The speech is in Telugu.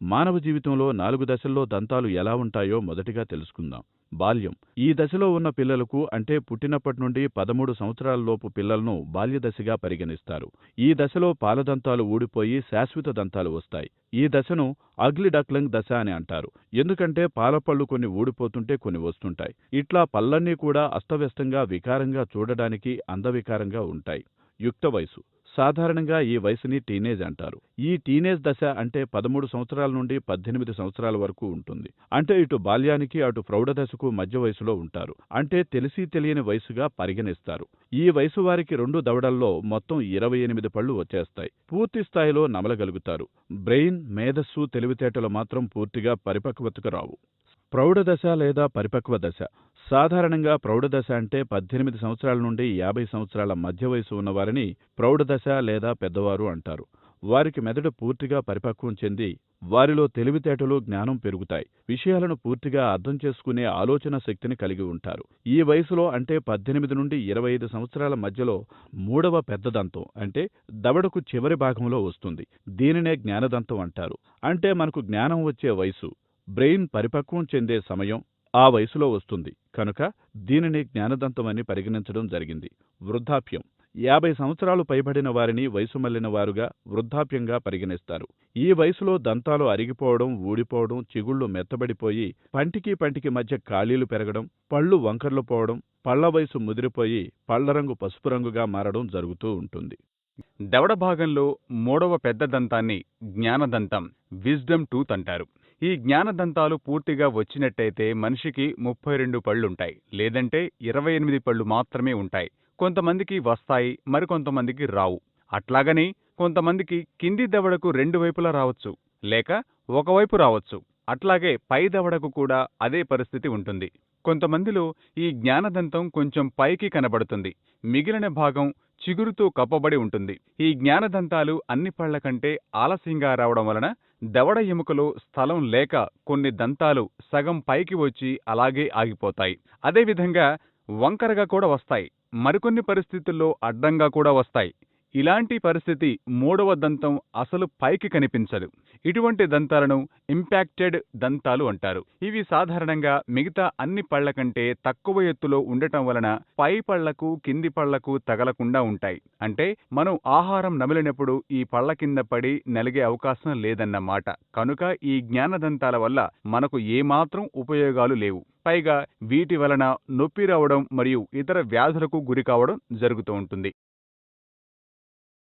మానవ జీవితంలో నాలుగు దశల్లో దంతాలు ఎలా ఉంటాయో మొదటిగా తెలుసుకుందాం. బాల్యం. ఈ దశలో ఉన్న పిల్లలకు అంటే పుట్టినప్పటి నుండి పదమూడు సంవత్సరాలలోపు పిల్లలను బాల్యదశగా పరిగణిస్తారు. ఈ దశలో పాలదంతాలు ఊడిపోయి శాశ్వత దంతాలు వస్తాయి. ఈ దశను అగ్లి డక్లంగ్ దశ అని అంటారు. ఎందుకంటే పాలపళ్ళు కొన్ని ఊడిపోతుంటే కొన్ని వస్తుంటాయి. ఇట్లా పళ్ళన్నీ కూడా అస్తవ్యస్తంగా వికారంగా చూడడానికి అందవికారంగా ఉంటాయి. యుక్త వయసు సాధారణంగా ఈ వయసుని టీనేజ్ అంటారు. ఈ టీనేజ్ దశ అంటే పదమూడు సంవత్సరాల నుండి పద్దెనిమిది సంవత్సరాల వరకు ఉంటుంది. అంటే ఇటు బాల్యానికి అటు ప్రౌఢదశకు మధ్య వయసులో ఉంటారు. అంటే తెలిసి తెలియని వయసుగా పరిగణిస్తారు. ఈ వయసు వారికి రెండు దవడల్లో మొత్తం ఇరవై ఎనిమిది పళ్ళు వచ్చేస్తాయి. పూర్తి స్థాయిలో నమలగలుగుతారు. బ్రెయిన్ మేధస్సు తెలివితేటలు మాత్రం పూర్తిగా పరిపక్వతకు రావు. ప్రౌఢదశ లేదా పరిపక్వ దశ. సాధారణంగా ప్రౌఢదశ అంటే పద్దెనిమిది సంవత్సరాల నుండి యాభై సంవత్సరాల మధ్య వయసు ఉన్నవారిని ప్రౌఢదశ లేదా పెద్దవారు అంటారు. వారికి మెదడు పూర్తిగా పరిపక్వం చెంది వారిలో తెలివితేటలు జ్ఞానం పెరుగుతాయి. విషయాలను పూర్తిగా అర్థం చేసుకునే ఆలోచన శక్తిని కలిగి ఉంటారు. ఈ వయసులో అంటే పద్దెనిమిది నుండి ఇరవై ఐదు సంవత్సరాల మధ్యలో మూడవ పెద్ద దంతం అంటే దవడకు చివరి భాగంలో వస్తుంది. దీనినే జ్ఞానదంతం అంటారు. అంటే మనకు జ్ఞానం వచ్చే వయసు. బ్రెయిన్ పరిపక్వం చెందే సమయం ఆ వయసులో వస్తుంది. కనుక దీనిని జ్ఞానదంతమని పరిగణించడం జరిగింది. వృద్ధాప్యం. యాభై సంవత్సరాలు పైబడిన వారిని వయసు మళ్ళిన వారుగా వృద్ధాప్యంగా పరిగణిస్తారు. ఈ వయసులో దంతాలు అరిగిపోవడం ఊడిపోవడం చిగుళ్ళు మెత్తబడిపోయి పంటికి పంటికి మధ్య ఖాళీలు పెరగడం పళ్ళు వంకర్లు పోవడం పళ్ళ వయసు ముదిరిపోయి పళ్ళ రంగు పసుపు రంగుగా మారడం జరుగుతూ ఉంటుంది. దవడ భాగంలో మూడవ పెద్ద దంతాన్ని జ్ఞానదంతం విజ్డమ్ టూత్ అంటారు. ఈ జ్ఞానదంతాలు పూర్తిగా వచ్చినట్టయితే మనిషికి ముప్పై రెండు పళ్ళుంటాయి. లేదంటే ఇరవై ఎనిమిది పళ్ళు మాత్రమే ఉంటాయి. కొంతమందికి వస్తాయి మరికొంతమందికి రావు. అట్లాగని కొంతమందికి కింది దవడకు రెండు వైపులా రావచ్చు లేక ఒకవైపు రావచ్చు. అట్లాగే పై దవడకు కూడా అదే పరిస్థితి ఉంటుంది. కొంతమందిలో ఈ జ్ఞానదంతం కొంచెం పైకి కనబడుతుంది. మిగిలిన భాగం చిగురుతో కప్పబడి ఉంటుంది. ఈ జ్ఞానదంతాలు అన్ని పళ్ళ కంటే ఆలస్యంగా రావడం వలన దవడ ఎముకలో స్థలం లేక కొన్ని దంతాలు సగం పైకి వచ్చి అలాగే ఆగిపోతాయి. అదేవిధంగా వంకరగా కూడా వస్తాయి. మరికొన్ని పరిస్థితుల్లో అడ్డంగా కూడా వస్తాయి. ఇలాంటి పరిస్థితి మూడవ దంతం అసలు పైకి కనిపించదు. ఇటువంటి దంతాలను ఇంపాక్టెడ్ దంతాలు అంటారు. ఇవి సాధారణంగా మిగతా అన్ని పళ్ళ కంటే తక్కువ ఎత్తులో ఉండటం వలన పై పళ్ళకు కింది పళ్ళకు తగలకుండా ఉంటాయి. అంటే మనం ఆహారం నమిలినప్పుడు ఈ పళ్ళ కింద పడి నలిగే అవకాశం లేదన్నమాట. కనుక ఈ జ్ఞానదంతాల వల్ల మనకు ఏమాత్రం ఉపయోగాలు లేవు. పైగా వీటి వలన నొప్పి రావడం మరియు ఇతర వ్యాధులకు గురి కావడం జరుగుతూ ఉంటుంది.